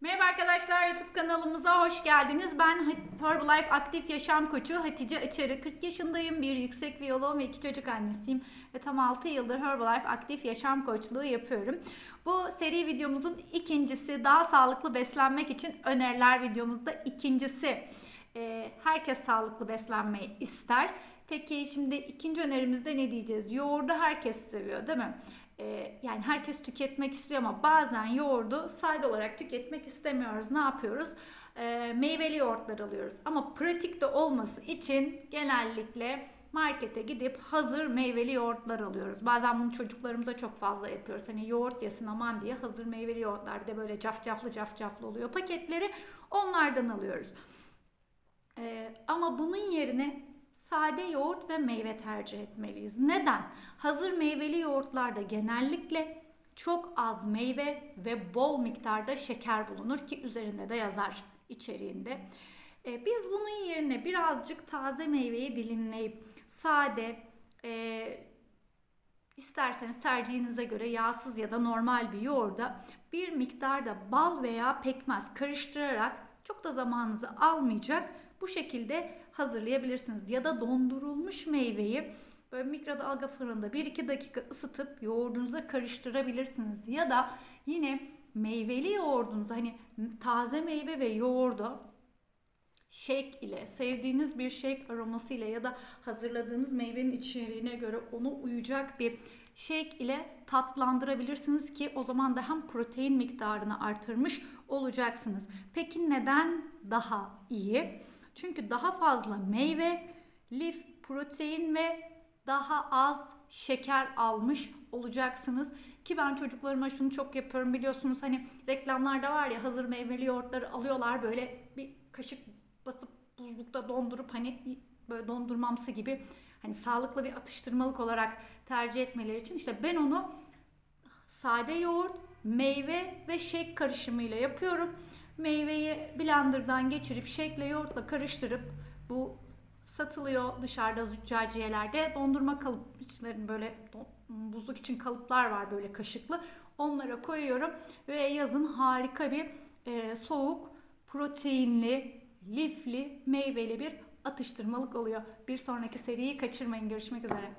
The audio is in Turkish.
Merhaba arkadaşlar YouTube kanalımıza hoş geldiniz. Ben Herbalife Aktif Yaşam Koçu Hatice Açarı. 40 yaşındayım. Bir yüksek biyoloğum ve iki çocuk annesiyim. Ve tam 6 yıldır Herbalife Aktif Yaşam Koçluğu yapıyorum. Bu seri videomuzun ikincisi daha sağlıklı beslenmek için öneriler videomuzda ikincisi. Ee, herkes sağlıklı beslenmeyi ister. Peki şimdi ikinci önerimizde ne diyeceğiz? Yoğurdu herkes seviyor değil mi? Ee, yani herkes tüketmek istiyor ama bazen yoğurdu sade olarak tüketmek istemiyoruz. Ne yapıyoruz? Ee, meyveli yoğurtlar alıyoruz. Ama pratikte olması için genellikle markete gidip hazır meyveli yoğurtlar alıyoruz. Bazen bunu çocuklarımıza çok fazla yapıyoruz. Hani yoğurt yesin aman diye hazır meyveli yoğurtlar bir de böyle cafcaflı cafcaflı oluyor paketleri. Onlardan alıyoruz. Ee, ama bunun yerine sade yoğurt ve meyve tercih etmeliyiz. Neden? Hazır meyveli yoğurtlarda genellikle çok az meyve ve bol miktarda şeker bulunur ki üzerinde de yazar içeriğinde. Ee, biz bunun yerine birazcık taze meyveyi dilimleyip sade e, isterseniz tercihinize göre yağsız ya da normal bir yoğurda bir miktarda bal veya pekmez karıştırarak çok da zamanınızı almayacak bu şekilde hazırlayabilirsiniz. Ya da dondurulmuş meyveyi böyle mikrodalga fırında 1-2 dakika ısıtıp yoğurdunuza karıştırabilirsiniz. Ya da yine meyveli yoğurdunuzu hani taze meyve ve yoğurdu shake ile sevdiğiniz bir shake aroması ile ya da hazırladığınız meyvenin içeriğine göre onu uyacak bir shake ile tatlandırabilirsiniz ki o zaman da hem protein miktarını artırmış olacaksınız. Peki neden daha iyi? Çünkü daha fazla meyve, lif, protein ve daha az şeker almış olacaksınız. Ki ben çocuklarıma şunu çok yapıyorum biliyorsunuz hani reklamlarda var ya hazır meyveli yoğurtları alıyorlar böyle bir kaşık basıp buzlukta dondurup hani böyle dondurmamsı gibi hani sağlıklı bir atıştırmalık olarak tercih etmeleri için işte ben onu sade yoğurt, meyve ve shake karışımıyla yapıyorum. Meyveyi blenderdan geçirip shake'le yoğurtla karıştırıp bu satılıyor dışarıda züccaciyelerde. Dondurma kalıp içlerinde böyle buzluk için kalıplar var böyle kaşıklı. Onlara koyuyorum ve yazın harika bir e, soğuk, proteinli, lifli, meyveli bir atıştırmalık oluyor. Bir sonraki seriyi kaçırmayın. Görüşmek üzere.